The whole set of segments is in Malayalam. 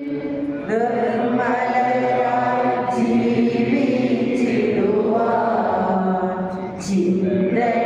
Thank you.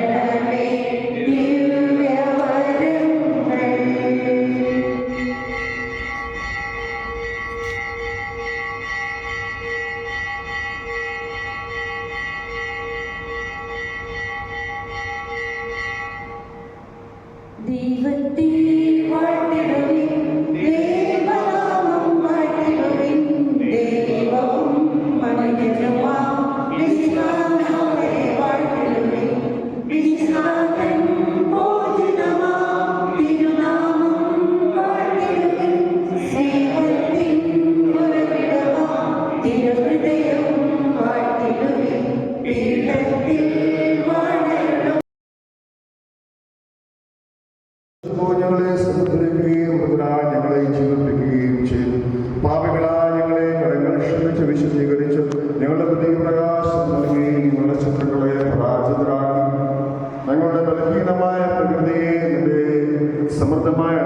സമൃദ്ധമായ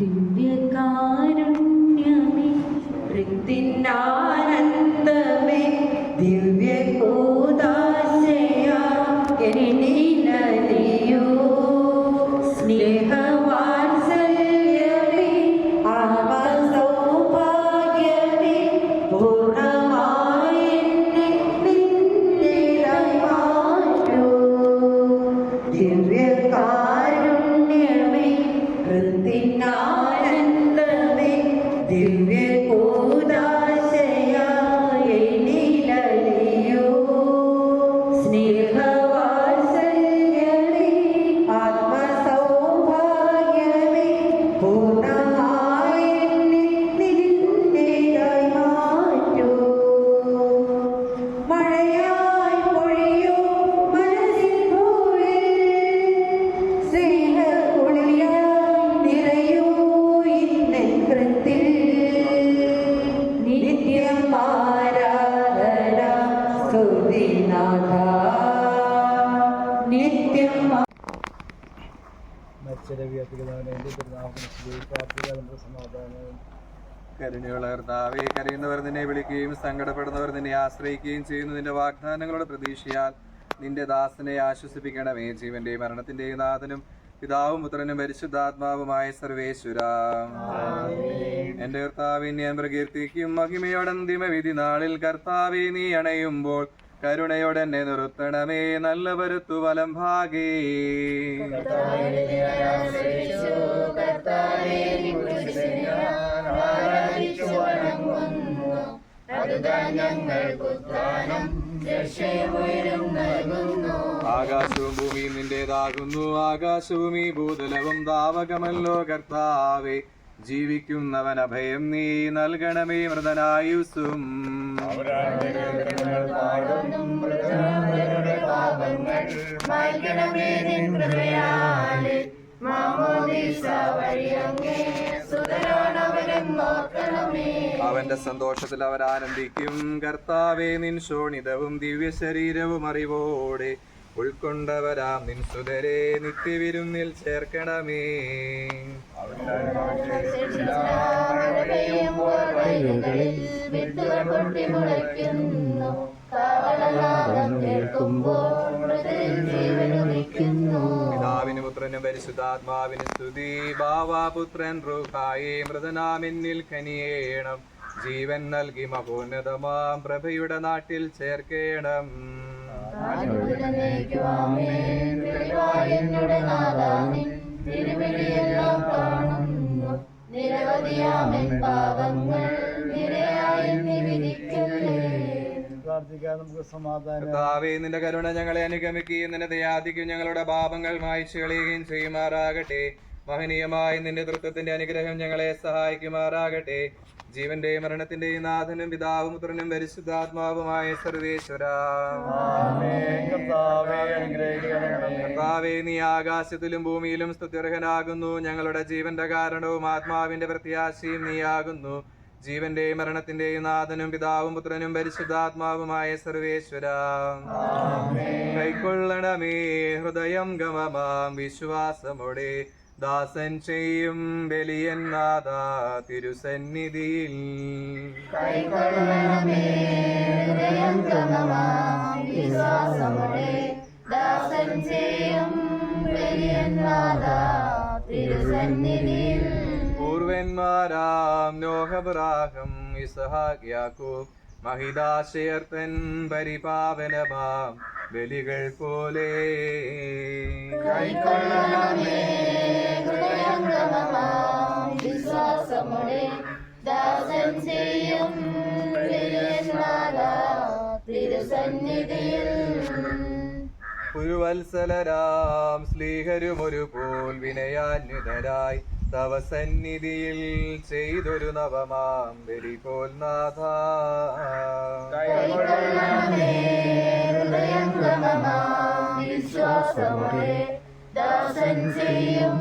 ദിവ്യകാരുണ്യമേ ൃത്തിന്റെ ആനന്ദമേ ദിവ്യകോ കരുണയുളർത്താവേ കരയുന്നവർ നിന്നെ വിളിക്കുകയും സങ്കടപ്പെടുന്നവർ നിന്നെ ആശ്രയിക്കുകയും ചെയ്യുന്നു. നിന്റെ വാഗ്ദാനങ്ങളോട് പ്രതീക്ഷയാൽ നിന്റെ ദാസനെ ആശ്വസിപ്പിക്കണമേ. ജീവന്റെയും മരണത്തിന്റെയും നാഥനും പിതാവും പുത്രനും പരിശുദ്ധാത്മാവുമായ സർവേശ്വര. എന്റെ കർത്താവിനെ ഞാൻ പ്രകീർത്തിക്കും മഹിമയോടന്തിമ വിധി നാളിൽ കർത്താവെ നീ അണയുമ്പോൾ കരുണയോടെ എന്നെ നിർത്തണമേ നല്ല വരുത്തു വലം ആകാശവും ഭൂമിയും നിന്റേതാകുന്നു. ആകാശവും ഈ ഭൂതലവും ദാവകമല്ലോ കർത്താവേ. ജീവിക്കുന്നവൻ അഭയം നീ നൽകണമേ മൃതനായുസും അവന്റെ സന്തോഷത്തിൽ അവർ ആനന്ദിക്കും. കർത്താവേ നിൻ ശോണിതവും ദിവ്യ ശരീരവും അറിവോടെ ഉൾക്കൊണ്ടവരാം. നിൻ സുതരെ നിത്യവിരുന്നിൽ ചേർക്കണമേ. അവരുടെ വിത്തുകൾ പൊട്ടിമുളയ്ക്കുന്നു കാവളനാദം കേൾക്കുമ്പോൾ മൃതിൽ ജീവനുദിക്കുന്നു പിതാവിന് പുത്രനും പരിശുദ്ധാത്മാവിന് സ്തുതി. ബാവാപുത്രൻ റൂഹായി മൃതനാമെന്നിൽ കനിയേണം ജീവൻ നൽകി മഹോന്നതമാം പ്രഭയുടെ നാട്ടിൽ ചേർക്കേണം. നിരവധിയാമൻ പാപങ്ങൾ നിരയായി നമുക്ക് സമാധാനം. നിന്റെ കരുണ ഞങ്ങളെ അനുഗമിക്കുകയും നിന്റെ ദയാദിക്കും ഞങ്ങളുടെ പാപങ്ങൾ മായ്ച്ചു കളയുകയും ചെയ്യുമാറാകട്ടെ. മഹനീയമായ നിന്റെ തൃത്വത്തിന്റെ അനുഗ്രഹം ഞങ്ങളെ സഹായിക്കുമാറാകട്ടെ. ജീവന്റെയും മരണത്തിന്റെയും നാഥനും പിതാവും പുത്രനും പരിശുദ്ധാത്മാവുമായ സർവേശ്വര. കർത്താവേ അനുഗ്രഹിക്കണമേ. കർത്താവേ നീ ആകാശത്തിലും ഭൂമിയിലും സ്തുത്യർഹനാകുന്നു. ഞങ്ങളുടെ ജീവന്റെ കാരണവും ആത്മാവിന്റെ പ്രത്യാശയും നീയാകുന്നു. ജീവന്റെയും മരണത്തിന്റെയും നാഥനും പിതാവും പുത്രനും പരിശുദ്ധാത്മാവുമായ സർവേശ്വര. കൈക്കൊള്ളണമേ ഹൃദയം ഗമമാം വിശ്വാസമോടെ. ദാസൻ ചെയ്യും ബലിയൻ നാഥ തിരുസന്നിധിയിൽ. ദാസൻ ചെയ്യും ബലിയന്നാഥ തിരുസന്നിധിയിൽ. പൂർവന്മാരാം നോഹബ്രാഹം യാക്കൂബ് മഹിതാശയർത്തൻ പരിപാവനമാം. ബലികൾ പോലെ കൈക്കൊള്ളണമേ ഹൃദയം ഗമമാം വിശ്വാസമോടെ ദാസൻ ചെയ്യും. പുരുവത്സലരാം സ്ലീഹരുമൊരു പോൽ വിനയാന്യുതരായി തവ സന്നിധിയിൽ ചെയ്തൊരു നവമാം വെരി പോൽ നാഥ. ചെയ്യും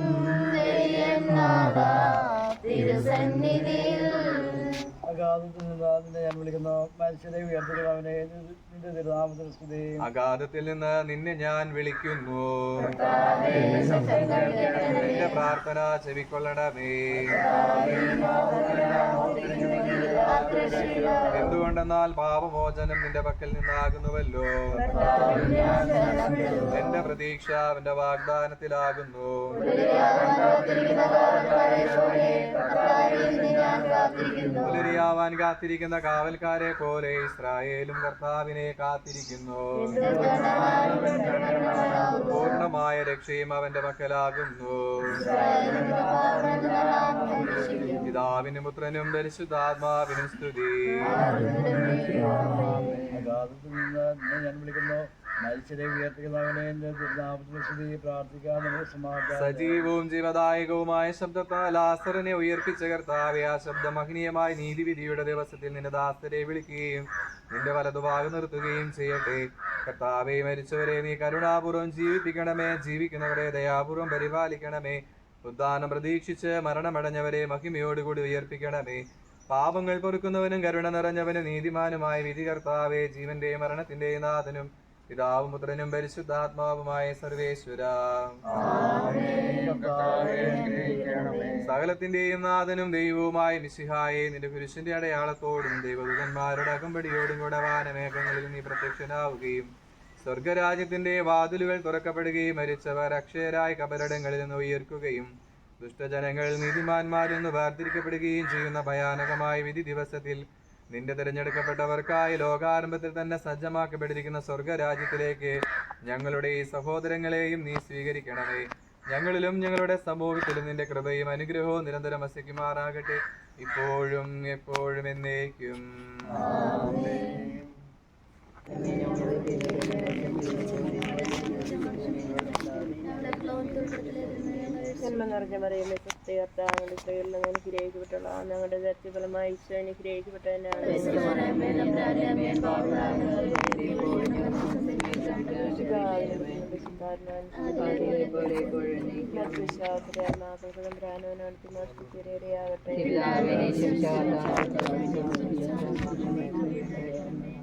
ബലിയന്നാഥ ഞാൻ വിളിക്കുന്നു. മനുഷ്യരെ നിന്റെ തിരുനാമത്തിന് അഗാധത്തിൽ നിന്ന് നിന്നെ ഞാൻ വിളിക്കുന്നു. നിന്റെ പ്രാർത്ഥന ചെവിക്കൊള്ളണമേ. എന്തുകൊണ്ടെന്നാൽ പാപമോചനം നിന്റെ പക്കൽ നിന്നാകുന്നുവല്ലോ. എന്റെ പ്രതീക്ഷ അവന്റെ വാഗ്ദാനത്തിലാകുന്നു. പുലരിയാവാൻ കാത്തിരിക്കുന്ന കാവൽക്കാരെ പോലെ ഇസ്രായേലും കർത്താവിനെ കാത്തിരിക്കുന്നു. പൂർണമായ രക്ഷയും അവന്റെ പക്കലാകുന്നു. പിതാവിനും പുത്രനും പരിശുദ്ധാത്മാവിനും സ്തുതി ഞാൻ വിളിക്കുന്നു സമാധാനം സജീവവും ജീവദായകവുമായ ശബ്ദത്താൽ ലാസറിനെ ഉയർപ്പിച്ച കർത്താവെ ആ ശബ്ദം മഹനീയമായ നീതിവിധിയുടെ ദിവസത്തിൽ നിന്റെ ദാസരെ വിളിക്കുകയും നിന്റെ വലതുഭാഗം നിർത്തുകയും ചെയ്യട്ടെ. കർത്താവെ മരിച്ചവരെ നീ കരുണാപൂർവം ജീവിപ്പിക്കണമേ ജീവിക്കുന്നവരെ ദയാപൂർവം പരിപാലിക്കണമേ. ഉദ്ധാനം പ്രതീക്ഷിച്ച് മരണമടഞ്ഞവരെ മഹിമയോടുകൂടി ഉയർപ്പിക്കണമേ. പാപങ്ങൾ പൊറുക്കുന്നവനും കരുണ നിറഞ്ഞവനും നീതിമാനുമായ വിധി കർത്താവെ ജീവന്റെയും മരണത്തിന്റെയും നാഥനും പിതാവും പുത്രനും പരിശുദ്ധാത്മാവുമായ സർവേശ്വര. സകലത്തിന്റെയും നാഥനും ദൈവവുമായ മിശിഹായെ നിന്റെ പുരുഷന്റെ അടയാളത്തോടും ദൈവദൂതന്മാരുടെ അകമ്പടിയോടും കൂടെ വാനമേഘങ്ങളിൽ നീ പ്രത്യക്ഷനാവുകയും സ്വർഗരാജ്യത്തിന്റെ വാതിലുകൾ തുറക്കപ്പെടുകയും മരിച്ചവർ അക്ഷയരായ കബരടങ്ങളിൽ നിന്ന് ഉയർക്കുകയും ദുഷ്ടജനങ്ങൾ നീതിമാന്മാരെന്ന് വേർതിരിക്കപ്പെടുകയും ചെയ്യുന്ന ഭയാനകമായ വിധി ദിവസത്തിൽ നിന്റെ തിരഞ്ഞെടുക്കപ്പെട്ടവർക്കായി ലോകാരംഭത്തിൽ തന്നെ സജ്ജമാക്കപ്പെട്ടിരിക്കുന്ന സ്വർഗരാജ്യത്തിലേക്ക് ഞങ്ങളുടെ ഈ സഹോദരങ്ങളെയും നീ സ്വീകരിക്കണമേ. ഞങ്ങളിലും ഞങ്ങളുടെ സമൂഹത്തിലും നിന്റെ കൃപയും അനുഗ്രഹവും നിരന്തരം വസിക്കുമാറാകട്ടെ. ഇപ്പോഴും എപ്പോഴും എന്നേക്കും. ജന്മം നിറഞ്ഞ മറിയുന്ന സത്യകർത്താങ്ങളുടെ സ്ത്രീകളിൽ നിന്ന് അനുഗ്രഹിക്കപ്പെട്ടുള്ള ഞങ്ങളുടെ ദത്യഫലമായി ഈശോ അനുഗ്രഹിക്കപ്പെട്ടതിനാണ് ആകട്ടെ വിശ്വാസത്തെ